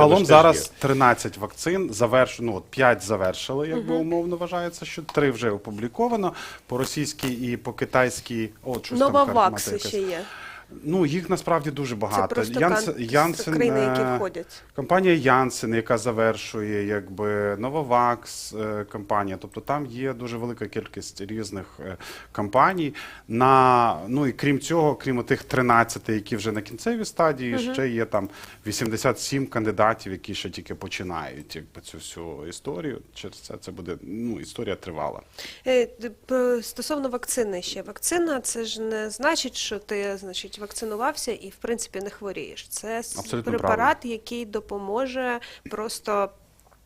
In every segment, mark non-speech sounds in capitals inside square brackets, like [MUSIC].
Загалом зараз є. 13 вакцин завершено, ну, от 5 завершили, якби умовно вважається, що 3 вже опубліковано. По російській і по китайській. От, щось там Новавакси ще є. Ну, їх насправді дуже багато. Янсен- кан- Янсен, країни, які е, входять. Компанія Янсен, яка завершує, якби Новавакс е, компанія. Тобто там є дуже велика кількість різних е, компаній. На ну і крім цього, крім тих 13, які вже на кінцевій стадії, ще є там 87 кандидатів, які ще тільки починають якби цю всю історію. Через це це буде ну історія тривала. Стосовно вакцини ще. Вакцина це ж не значить, що ти значить, вакцинувався і в принципі не хворієш. Це Абсолютно препарат, який допоможе просто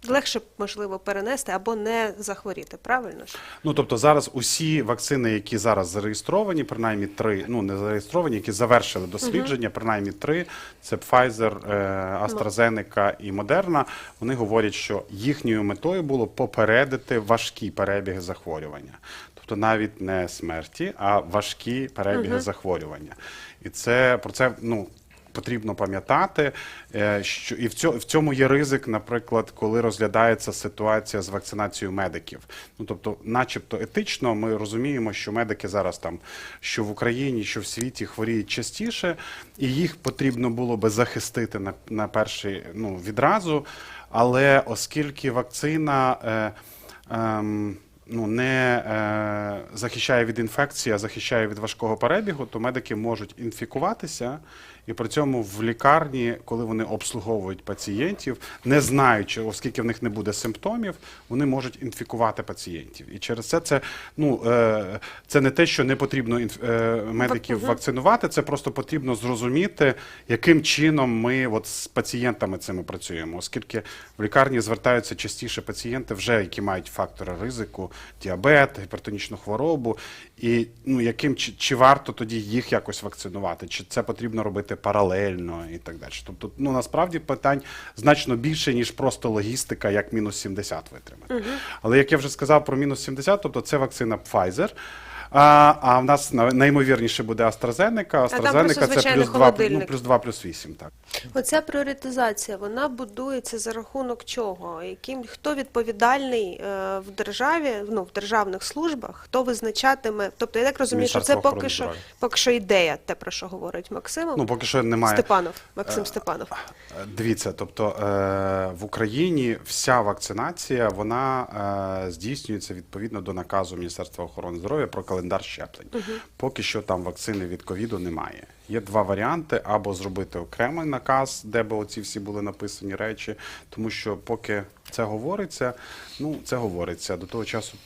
легше можливо перенести або не захворіти. Правильно ж? Ну тобто зараз усі вакцини, які зараз зареєстровані, принаймні три, ну не зареєстровані, які завершили дослідження, принаймні три, це Pfizer, е, AstraZeneca і Moderna, Вони говорять, що їхньою метою було попередити важкі перебіги захворювання. Тобто навіть не смерті, а важкі перебіги захворювання. І це про це ну. Потрібно пам'ятати, е, що і в цьому, є ризик, наприклад, коли розглядається ситуація з вакцинацією медиків. Ну тобто, начебто етично, ми розуміємо, що медики зараз там, що в Україні, що в світі хворіють частіше, і їх потрібно було би захистити на, на перший ну відразу. Але оскільки вакцина. Е, ем, ну, не е, захищає від інфекції, а захищає від важкого перебігу, то медики можуть інфікуватися, і при цьому в лікарні, коли вони обслуговують пацієнтів, не знаючи, оскільки в них не буде симптомів, вони можуть інфікувати пацієнтів. І через це це, ну, е, це не те, що не потрібно інф- е, медиків вакцинувати, це просто потрібно зрозуміти, яким чином ми от з пацієнтами цими працюємо, оскільки в лікарні звертаються частіше пацієнти, вже які мають фактори ризику, діабет, гіпертонічну хворобу, і ну яким чи, чи варто тоді їх якось вакцинувати, чи це потрібно робити паралельно і так далі. Тобто, ну насправді питань значно більше ніж просто логістика, як мінус 70 витримати. Але як я вже сказав про мінус 70, тобто це вакцина Pfizer. А, а в нас на- наймовірніше буде AstraZeneca. просто AstraZeneca це плюс 2, ну, плюс 2, плюс 8, так. Оця пріоритизація вона будується за рахунок чого? Яким хто відповідальний е, в державі, ну в державних службах, хто визначатиме? Тобто я так розумію, що це поки що поки що ідея, те про що говорить Максим. Ну, поки що немає. Степанов, Максим Степанов. Е, Дивіться, тобто е, в Україні вся вакцинація вона е, здійснюється відповідно до наказу Міністерства охорони здоров'я про календар щеплень. Поки що там вакцини від ковіду немає. Є два варіанти: або зробити окремий наказ, де би оці всі були написані речі, тому що поки це говориться, ну це говориться до того часу.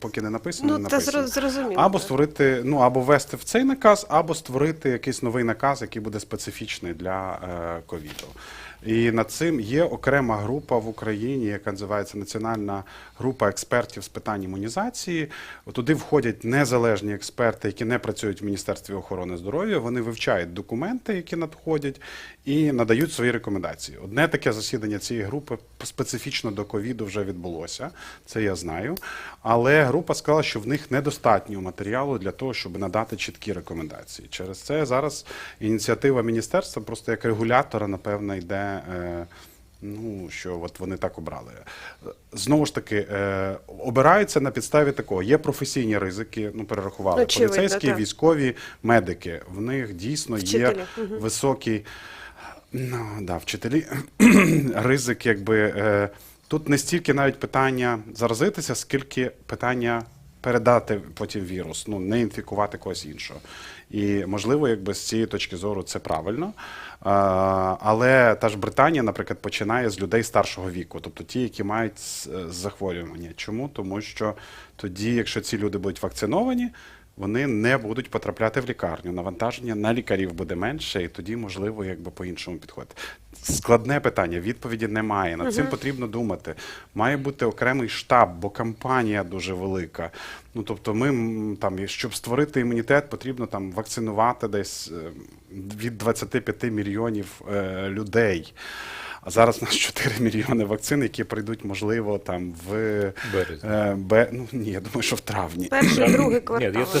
Поки не написано, Ну, не написано. зро- зрозуміло, Або створити, ну або ввести в цей наказ, або створити якийсь новий наказ, який буде специфічний для е, ковіду. І над цим є окрема група в Україні, яка називається Національна група експертів з питань імунізації. Туди входять незалежні експерти, які не працюють в Міністерстві охорони здоров'я. Вони вивчають документи, які надходять, і надають свої рекомендації. Одне таке засідання цієї групи специфічно до ковіду вже відбулося. Це я знаю. Але група сказала, що в них недостатньо матеріалу для того, щоб надати чіткі рекомендації. Через це зараз ініціатива міністерства просто як регулятора, напевно, йде. Е, Ну, що от вони так обрали. Знову ж таки, е, обираються на підставі такого. Є професійні ризики, ну перерахували Очевидно, поліцейські, так. військові, медики. В них дійсно є Вчителі, мгм. високий ну, да, вчителі [CLEARS THROAT] ризик, якби е, тут не стільки навіть питання заразитися, скільки питання передати потім вірус, ну не інфікувати когось іншого. І можливо, якби з цієї точки зору це правильно. Але та ж Британія, наприклад, починає з людей старшого віку, тобто ті, які мають з захворювання. Чому? Тому що тоді, якщо ці люди будуть вакциновані, вони не будуть потрапляти в лікарню. Навантаження на лікарів буде менше, і тоді, можливо, якби по-іншому підходити. Складне питання, відповіді немає. Над цим потрібно думати. Має бути окремий штаб, бо кампанія дуже велика. Ну тобто, ми там, щоб створити імунітет, потрібно там вакцинувати десь е, від 25 мільйонів е, людей. А зараз у нас [LAUGHS] 4 мільйони вакцин, які прийдуть, можливо, там в Березні. е, бе, ну ні, я думаю, що в травні. Перший, другий Ні, я те, що